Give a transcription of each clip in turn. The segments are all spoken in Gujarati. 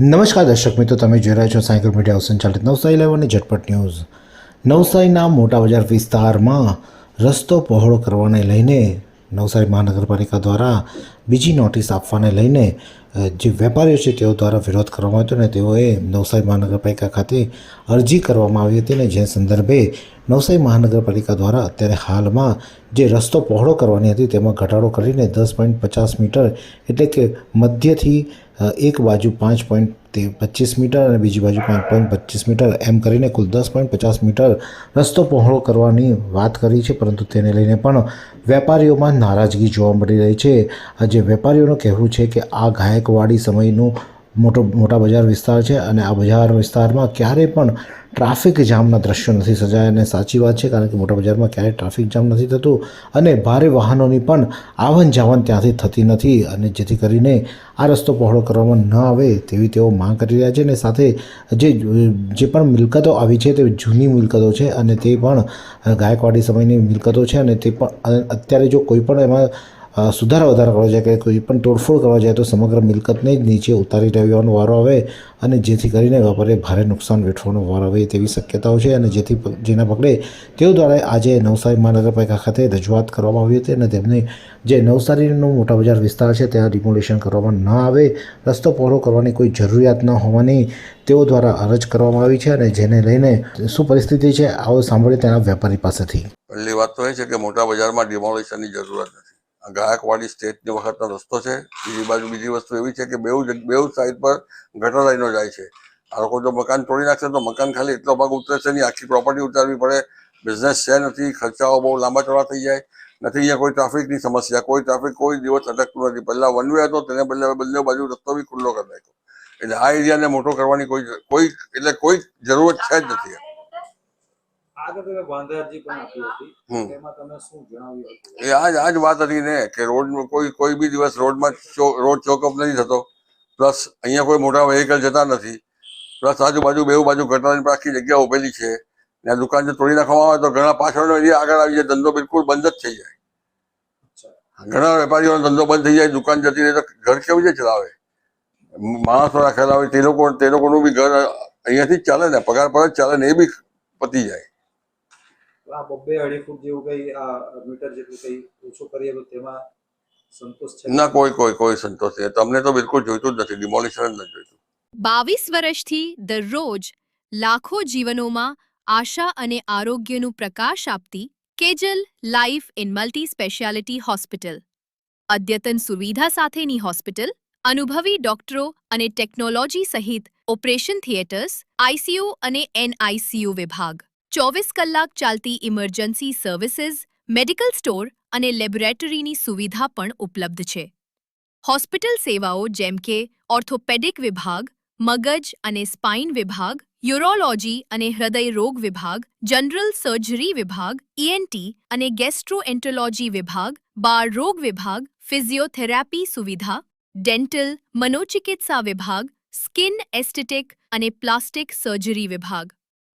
નમસ્કાર દર્શક મિત્રો, તમે જોઈ રહ્યા છો સાયકલ મીડિયા સંચાલિત નવસારી લાઈવ અને ઝટપટ ન્યૂઝ. નવસારીના મોટા બજાર વિસ્તારમાં રસ્તો પહોળો કરવાને લઈને નવસારી મહાનગરપાલિકા દ્વારા બીજી નોટિસ આપવાને લઈને જે વેપારીઓ છે તેઓ દ્વારા વિરોધ કરવામાં આવ્યો ને તેઓએ નવસારી મહાનગરપાલિકા ખાતે અરજી કરવામાં આવી હતી ને જે સંદર્ભે નવસારી મહાનગરપાલિકા દ્વારા અત્યારે હાલમાં જે રસ્તો પહોળો કરવાની હતી તેમાં ઘટાડો કરીને દસ પોઈન્ટ પચાસ મીટર એટલે કે મધ્યથી એક બાજુ પાંચ પોઈન્ટ તે પચીસ મીટર અને બીજી બાજુ પાંચ પોઈન્ટ પચીસ મીટર. એમ કરીને કુલ દસ પોઈન્ટ પચાસ મીટર રસ્તો પહોળો કરવાની વાત કરી છે, પરંતુ તેને લઈને પણ વેપારીઓમાં નારાજગી જોવા મળી રહી છે. આજે વેપારીઓનું કહેવું છે કે આ ગાયકવાડી સમયનું મોટો મોટા બજાર વિસ્તાર છે અને આ બજાર વિસ્તારમાં ક્યારેય પણ ટ્રાફિક જામના દ્રશ્યો નથી સર્જાયા અને સાચી વાત છે કારણ કે મોટા બજારમાં ક્યારેય ટ્રાફિક જામ નથી થતું અને ભારે વાહનોની પણ આવન જાવન ત્યાંથી થતી નથી અને જેથી કરીને આ રસ્તો પહોળો કરવામાં ન આવે તેવી તેઓ માંગ કરી રહ્યા છે અને સાથે જે જે પણ મિલકતો આવી છે તે જૂની મિલકતો છે અને તે પણ ગાયકવાડી સમયની મિલકતો છે અને તે પણ અત્યારે જો કોઈ પણ એમાં સુધારા વધારા કરવા જાય કે કોઈ પણ તોડફોડ કરવા જાય તો સમગ્ર મિલકતને જ નીચે ઉતારી રહેવાનો વારો આવે અને જેથી કરીને વેપારીએ ભારે નુકસાન વેઠવાનો વારો આવે તેવી શક્યતાઓ છે અને જેથી જેના પગલે તેઓ દ્વારા આજે નવસારી મહાનગરપાલિકા ખાતે રજૂઆત કરવામાં આવી હતી અને તેમને જે નવસારીનો મોટા બજાર વિસ્તાર છે ત્યાં રિમોલેશન કરવામાં ન આવે, રસ્તો પહોળો કરવાની કોઈ જરૂરિયાત ન હોવાની તેઓ દ્વારા અરજ કરવામાં આવી છે અને જેને લઈને શું પરિસ્થિતિ છે આવો સાંભળીએ તેના વેપારી પાસેથી. પહેલી વાત તો એ છે કે મોટા બજારમાં ડિમોલેશનની જરૂરત નથી. ગાયકવાડી સ્ટેટની વખતનો રસ્તો છે. બીજી બાજુ બીજી વસ્તુ એવી છે કે બેઉ બેઉ સાઈડ પર ગટર લાઈનો જાય છે. આ લોકો જો મકાન તોડી નાખશે તો મકાન ખાલી એટલો ભાગ ઉતરશે નહીં, આખી પ્રોપર્ટી ઉતારવી પડે. બિઝનેસ છે નથી, ખર્ચાઓ બહુ લાંબા ચોડા થઈ જાય. નથી, અહીંયા કોઈ ટ્રાફિકની સમસ્યા, કોઈ ટ્રાફિક કોઈ દિવસ અટકતું નથી. પહેલાં વન વે હતો, તેને બદલે હવે બંને બાજુ રસ્તો બી ખુલ્લો કરી નાખ્યો. એટલે આ એરિયાને મોટો કરવાની કોઈ કોઈ, એટલે કોઈ જરૂરત છે જ નથી. આગળ તમે વાંધા પણ આપી હતી. એમાં તમે શું જણાવ્યું એ આજ આજ વાત હતી ને કે રોડ કોઈ કોઈ બી દિવસ રોડમાં રોડ ચોકઅપ નથી થતો. પ્લસ અહીંયા કોઈ મોટા વેહિકલ જતા નથી. પ્લસ આજુબાજુ બેઉ બાજુ ઘટના આખી જગ્યા ઉભેલી છે. ને દુકાન જો તોડી નાખવામાં આવે તો ઘણા પાછળનો એરિયા આગળ આવી જાય. ધંધો બિલકુલ બંધ જ થઈ જાય. ઘણા વેપારીઓનો ધંધો બંધ થઈ જાય. દુકાન જતી રહે તો ઘર કેવી રીતે ચલાવે? માણસો રાખેલા હોય તે લોકો તે લોકોનું બી ઘર અહીંયાથી જ ચાલે ને. પગાર પર જ ચાલે ને એ બી પતી જાય. આ બબ્બે અઢી ફૂટ જેવું કઈ આ મીટર જેટલું કઈ ઓછું કરીએ તો તેમાં સંતોષ છે? ના કોઈ કોઈ કોઈ સંતોષ નહીં. તમને તો બિલકુલ જોઈતું જ નથી. ડિમોલિશન જ નથી જોઈતું. બાવીસ વર્ષથી દરરોજ લાખો જીવનોમાં આશા અને આરોગ્યનું પ્રકાશ આપતી Kejal life in multi speciality hospital. અદ્યતન સુવિધા સાથેની હોસ્પિટલ અનુભવી ડોક્ટરો અને ટેકનોલોજી સહિત ઓપરેશન થિયેટર્સ આઈસીયુ અને એનઆઈસીયુ વિભાગ. ચોવીસ કલાક ચાલતી ઇમરજન્સી સર્વિસીસ, મેડિકલ સ્ટોર અને લેબોરેટરીની સુવિધા પણ ઉપલબ્ધ છે. હોસ્પિટલ સેવાઓ જેમ કે ઓર્થોપેડિક વિભાગ, મગજ અને સ્પાઇન વિભાગ, યુરોલોજી અને હૃદય રોગ વિભાગ, જનરલ સર્જરી વિભાગ ઈએનટી અને ગેસ્ટ્રોએન્ટોલોજી વિભાગ, બાળ રોગ વિભાગ, ફિઝિયોથેરાપી સુવિધા, ડેન્ટલ, મનોચિકિત્સા વિભાગ, સ્કિન એસ્થેટિક અને પ્લાસ્ટિક સર્જરી વિભાગ.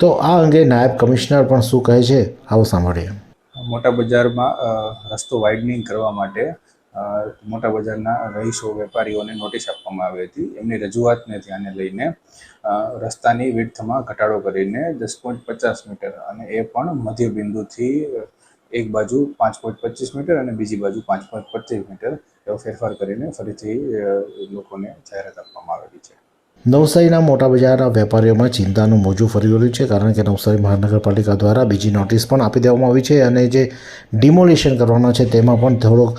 તો આ અંગે નાયબ કમિશનર પણ શું કહે છે, આવો સાંભળીએ. મોટા બજારમાં રસ્તો વાઇડનિંગ કરવા માટે મોટા બજારના રહીશો, વેપારીઓને નોટિસ આપવામાં આવી હતી. એમની રજૂઆતને ધ્યાને લઈને રસ્તાની વિડ્થમાં ઘટાડો કરીને દસ પોઈન્ટ પચાસ મીટર અને એ પણ મધ્ય બિંદુથી એક બાજુ પાંચ પોઈન્ટ પચીસ મીટર અને બીજી બાજુ પાંચ પોઈન્ટ પચીસ મીટર એવો ફેરફાર કરીને ફરીથી લોકોને જાહેરાત આપવામાં આવેલી છે. નવસારીના મોટા બજારના વેપારીઓમાં ચિંતાનું મોજું ફરી વળ્યું છે, કારણ કે નવસારી મહાનગરપાલિકા દ્વારા બીજી નોટિસ પણ આપી દેવામાં આવી છે અને જે ડિમોલિશન કરવાના છે તેમાં પણ થોડોક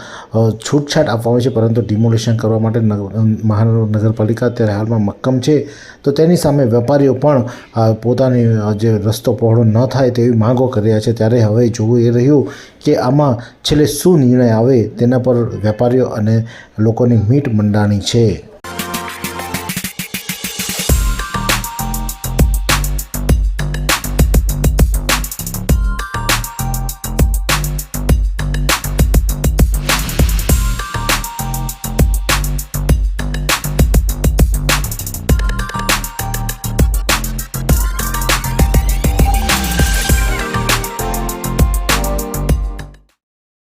છૂટછાટ આપવામાં છે, પરંતુ ડિમોલિશન કરવા માટે નગ- મહાનગરપાલિકા અત્યારે હાલમાં મક્કમ છે. તો તેની સામે વેપારીઓ પણ પોતાની જે રસ્તો પહોળો ન થાય તેવી માંગો કરી રહ્યા છે. ત્યારે હવે જોવું એ રહ્યું કે આમાં છેલ્લે શું નિર્ણય આવે તેના પર વેપારીઓ અને લોકોની મીટ મંડાણી છે.